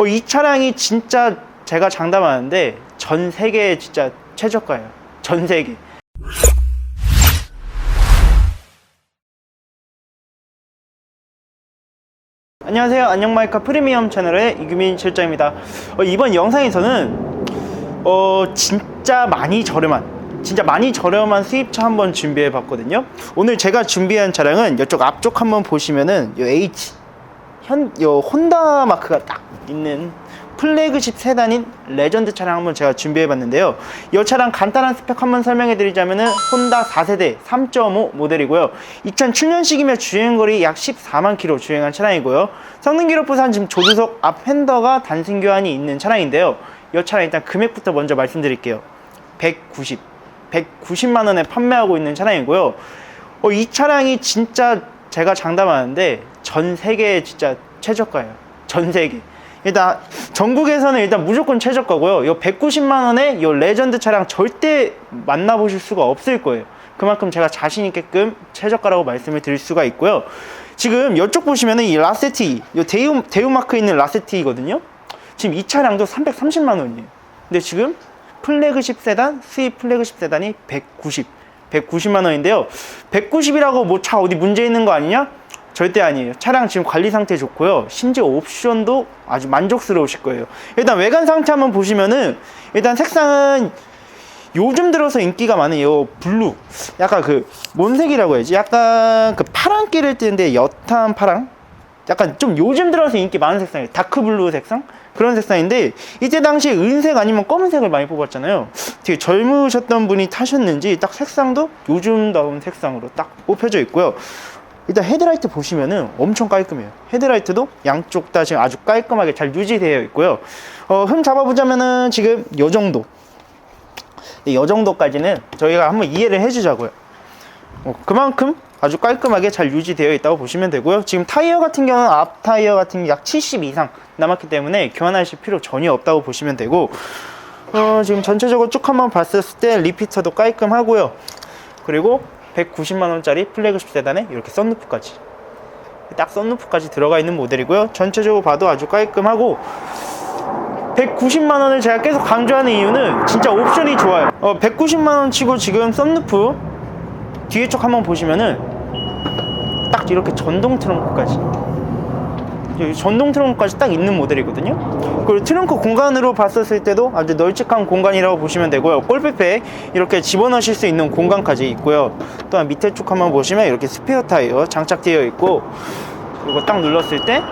어, 이 차량이 진짜 제가 장담하는데 전 세계 진짜 최저가예요. 전 세계. 안녕하세요. 안녕마이카 프리미엄 채널의 이규민 실장입니다. 어, 이번 영상에서는 어, 진짜 많이 저렴한 진짜 많이 저렴한 수입차 한번 준비해 봤거든요. 오늘 제가 준비한 차량은 이쪽 앞쪽 한번 보시면은 요 H 현, 요 혼다 마크가 딱 있는 플래그십 세단인 레전드 차량 한번 제가 준비해 봤는데요. 이 차량 간단한 스펙 한번 설명해 드리자면은 혼다 4세대 3.5 모델이고요. 2007년식이며 주행거리 약 14만 킬로 주행한 차량이고요. 성능 기록 부산 지금 조수석 앞 핸더가 단순 교환이 있는 차량인데요. 이 차량 일단 금액부터 먼저 말씀드릴게요. 190, 190만 원에 판매하고 있는 차량이고요. 어, 이 차량이 진짜 제가 장담하는데 전 세계 진짜 최저가예요. 전 세계. 일단 전국에서는 일단 무조건 최저가고요. 이 190만 원에 이 레전드 차량 절대 만나보실 수가 없을 거예요. 그만큼 제가 자신 있게끔 최저가라고 말씀을 드릴 수가 있고요. 지금 이쪽 보시면은 이 라세티, 이 대우 대우 마크 있는 라세티거든요. 지금 이 차량도 330만 원이에요. 근데 지금 플래그십 세단, 수입 플래그십 세단이 190, 190만 원인데요. 190이라고 뭐 차 어디 문제 있는 거 아니냐? 절대 아니에요. 차량 지금 관리 상태 좋고요. 심지어 옵션도 아주 만족스러우실 거예요. 일단 외관 상태 한번 보시면은 일단 색상은 요즘 들어서 인기가 많은 이 블루. 약간 그 뭔색이라고 해야지? 약간 그 파란기를 띠는데 옅한 파랑? 약간 좀 요즘 들어서 인기 많은 색상이에요. 다크 블루 색상? 그런 색상인데 이때 당시에 은색 아니면 검은색을 많이 뽑았잖아요. 되게 젊으셨던 분이 타셨는지 딱 색상도 요즘다운 색상으로 딱 뽑혀져 있고요. 일단 헤드라이트 보시면은 엄청 깔끔해요. 헤드라이트도 양쪽 다 지금 아주 깔끔하게 잘 유지되어 있고요. 어, 흠 잡아보자면은 지금 요 정도. 이 정도까지는 저희가 한번 이해를 해주자고요. 어, 그만큼 아주 깔끔하게 잘 유지되어 있다고 보시면 되고요. 지금 타이어 같은 경우는 앞 타이어 같은 게약70 이상 남았기 때문에 교환하실 필요 전혀 없다고 보시면 되고 어, 지금 전체적으로 쭉 한번 봤을 때 리피터도 깔끔하고요. 그리고 190만 원짜리 플래그십 세단에 이렇게 썬루프까지 딱 썬루프까지 들어가 있는 모델이고요. 전체적으로 봐도 아주 깔끔하고 190만 원을 제가 계속 강조하는 이유는 진짜 옵션이 좋아요. 어, 190만 원 치고 지금 썬루프 뒤에 쪽 한번 보시면은 딱 이렇게 전동 트렁크까지 전동 트렁크까지 딱 있는 모델이거든요. 그리고 트렁크 공간으로 봤었을 때도 아주 널찍한 공간이라고 보시면 되고요. 골프백 이렇게 집어넣으실 수 있는 공간까지 있고요. 또한 밑에 쪽 한번 보시면 이렇게 스페어 타이어 장착되어 있고 그리고 딱 눌렀을 때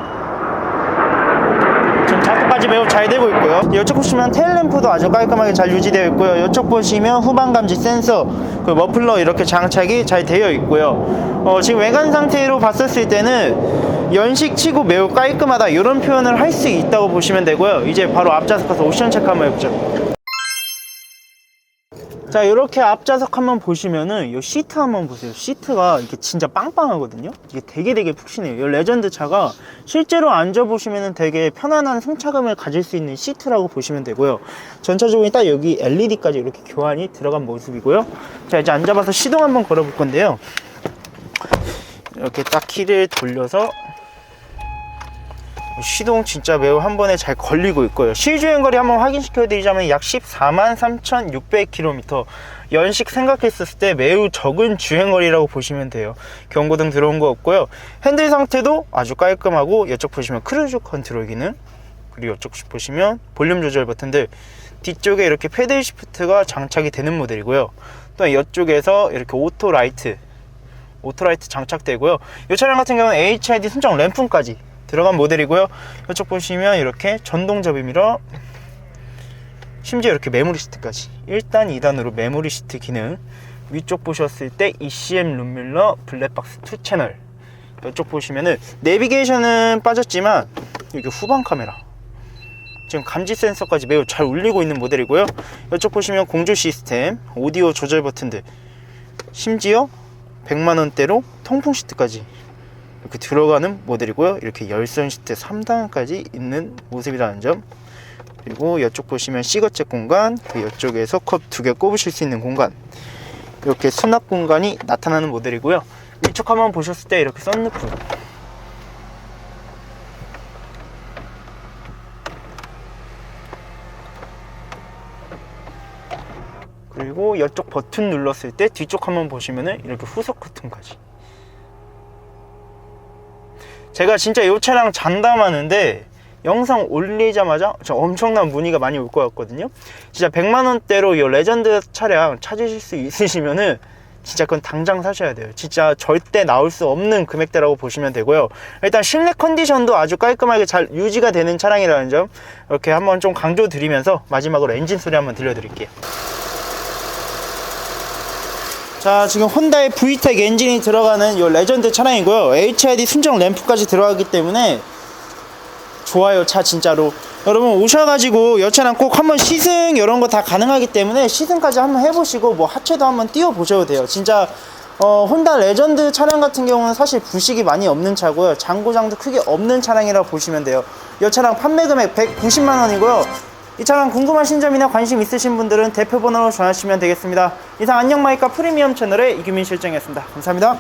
지금 작동까지 매우 잘 되고 있고요. 이쪽 보시면 테일램프도 아주 깔끔하게 잘 유지되어 있고요. 이쪽 보시면 후방 감지 센서, 그 머플러 이렇게 장착이 잘 되어 있고요. 어, 지금 외관 상태로 봤었을 때는 연식치고 매우 깔끔하다 이런 표현을 할 수 있다고 보시면 되고요. 이제 바로 앞좌석 가서 옵션 체크 한번 해보죠. 자 이렇게 앞좌석 한번 보시면은 이 시트 한번 보세요. 시트가 이게 진짜 빵빵하거든요. 이게 되게 되게 푹신해요. 이 레전드 차가 실제로 앉아보시면은 되게 편안한 승차감을 가질 수 있는 시트라고 보시면 되고요. 전체적으로 딱 여기 LED까지 이렇게 교환이 들어간 모습이고요. 자 이제 앉아봐서 시동 한번 걸어볼 건데요. 이렇게 딱 키를 돌려서 시동 진짜 매우 한 번에 잘 걸리고 있고요. 실주행 거리 한번 확인시켜 드리자면 약 14만 3,600km. 연식 생각했을 때 매우 적은 주행거리라고 보시면 돼요. 경고등 들어온 거 없고요. 핸들 상태도 아주 깔끔하고 이쪽 보시면 크루즈 컨트롤 기능 그리고 이쪽 보시면 볼륨 조절 버튼들 뒤쪽에 이렇게 패들 시프트가 장착이 되는 모델이고요. 또 이쪽에서 이렇게 오토 라이트 오토라이트 장착되고요. 이 차량 같은 경우는 HID 순정 램프까지 들어간 모델이고요. 이쪽 보시면 이렇게 전동 접이 미러 심지어 이렇게 메모리 시트까지. 1단, 2단으로 메모리 시트 기능. 위쪽 보셨을 때 ECM 룸밀러 블랙박스 2 채널. 이쪽 보시면은 내비게이션은 빠졌지만 이게 후방 카메라. 지금 감지 센서까지 매우 잘 울리고 있는 모델이고요. 이쪽 보시면 공조 시스템, 오디오 조절 버튼들. 심지어 100만 원대로 통풍 시트까지 이렇게 들어가는 모델이고요. 이렇게 열선 시트 3단까지 있는 모습이라는 점. 그리고 이쪽 보시면 시거잭 공간, 그 이쪽에서 컵 두 개 꼽으실 수 있는 공간. 이렇게 수납 공간이 나타나는 모델이고요. 위쪽 한번 보셨을 때 이렇게 썬루프. 그리고 이쪽 버튼 눌렀을 때 뒤쪽 한번 보시면은 이렇게 후석 커튼까지. 제가 진짜 이 차량 잔담하는데 영상 올리자마자 저 엄청난 문의가 많이 올 것 같거든요. 진짜 100만원대로 이 레전드 차량 찾으실 수 있으시면은 진짜 그건 당장 사셔야 돼요. 진짜 절대 나올 수 없는 금액대라고 보시면 되고요. 일단 실내 컨디션도 아주 깔끔하게 잘 유지가 되는 차량이라는 점 이렇게 한번 좀 강조 드리면서 마지막으로 엔진 소리 한번 들려드릴게요 자 지금 혼다의 VTEC 엔진이 들어가는 이 레전드 차량이고요. HID 순정 램프까지 들어가기 때문에 좋아요 차 진짜로. 여러분 오셔가지고 이 차량 꼭 한번 시승 이런 거 다 가능하기 때문에 시승까지 한번 해보시고 뭐 하체도 한번 띄워 보셔도 돼요. 진짜 어, 혼다 레전드 차량 같은 경우는 사실 부식이 많이 없는 차고요. 장고장도 크게 없는 차량이라고 보시면 돼요. 이 차량 판매 금액 190만 원이고요 이 차량 궁금하신 점이나 관심 있으신 분들은 대표 번호로 전화주시면 되겠습니다. 이상 안녕 마이카 프리미엄 채널의 이규민 실장이었습니다. 감사합니다